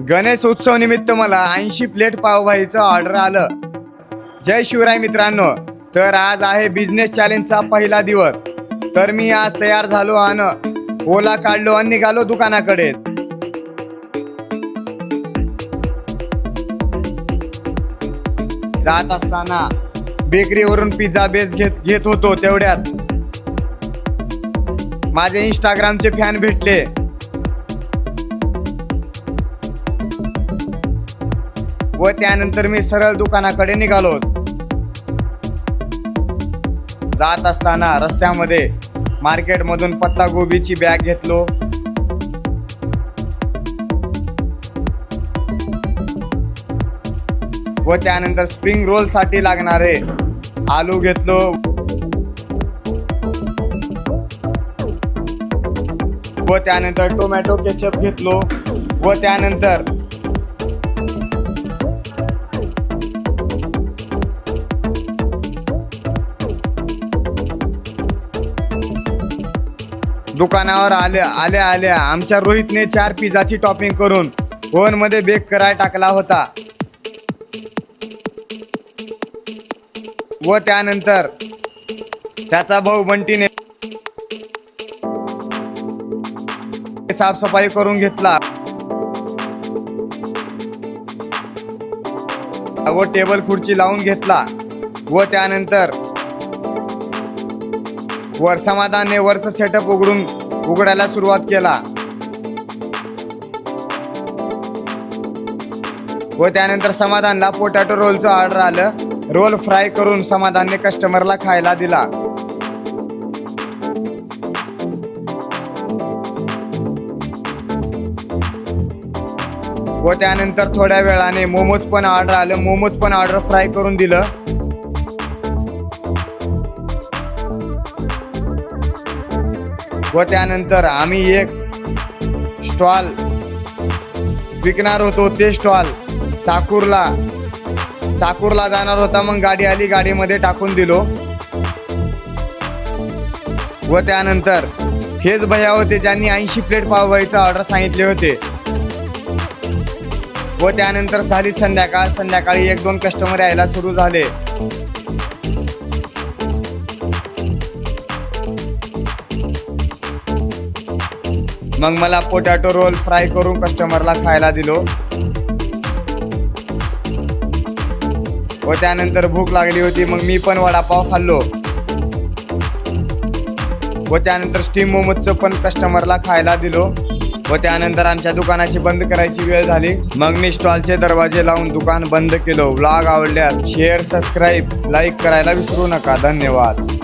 गणेश उत्सव निमित्त मला ऐंशी प्लेट पावभाजीचं ऑर्डर आलं. जय शिवराय मित्रांनो तर आज आहे बिझनेस चॅलेंजचा पहिला दिवस. तर मी आज तयार झालो आणि ओला काढलो आणि निघालो दुकानाकडे. जात असताना बेकरीवरून पिझ्झा बेस घेत घेत होतो तेवढ्यात. माझे इंस्टाग्रामचे फॅन भेटले. व त्यानंतर मी सरळ दुकानाकडे निघालो. जात असताना रस्त्यामध्ये मार्केटमधून पत्ता गोबीची बॅग घेतलो. व त्यानंतर स्प्रिंग रोलसाठी लागणारे आलू घेतलो. व त्यानंतर टोमॅटो केचप घेतलो. व त्यानंतर दुकानावर आल्या आल्या आल्या. आमच्या रोहितने चार पिझ्झाची टॉपिंग करून ओव्हनमध्ये बेक कराय टाकला होता. व त्यानंतर त्याचा भाऊ बंटीने साफसफाई करून घेतला. व टेबल खुर्ची लावून घेतला. व त्यानंतर वर समाधानने वरचं सेटअप उघडून उघडायला सुरुवात केला. व त्यानंतर समाधानला पोटॅटो रोलचं ऑर्डर आलं. रोल फ्राय करून समाधानने कस्टमरला खायला दिला. व त्यानंतर थोड्या वेळाने मोमोज पण ऑर्डर आलं. मोमोज पण ऑर्डर फ्राय करून दिलं. व त्यानंतर आम्ही एक स्टॉल विकणार होतो ते स्टॉल चाकूरला. चाकूरला जाणार होता मग गाडी आली गाडीमध्ये टाकून दिलो. व त्यानंतर हेच भैया होते ज्यांनी ऐंशी प्लेट पावभाजीचा ऑर्डर सांगितले होते. व त्यानंतर झाली संध्याकाळ. संध्याकाळी एक दोन कस्टमर यायला सुरू झाले. मग मला पोटॅटो रोल फ्राय करून कस्टमरला खायला दिलो. व त्यानंतर भूक लागली होती मग मी पण वडापाव खाल्लो. व त्यानंतर स्टीम मोमोजचं पण कस्टमरला खायला दिलो. व त्यानंतर आमच्या दुकानाची बंद करायची वेळ झाली. मग मी स्टॉलचे दरवाजे लावून दुकान बंद केलो. व्लॉग आवडल्यास शेअर सबस्क्राईब लाईक करायला विसरू नका. धन्यवाद.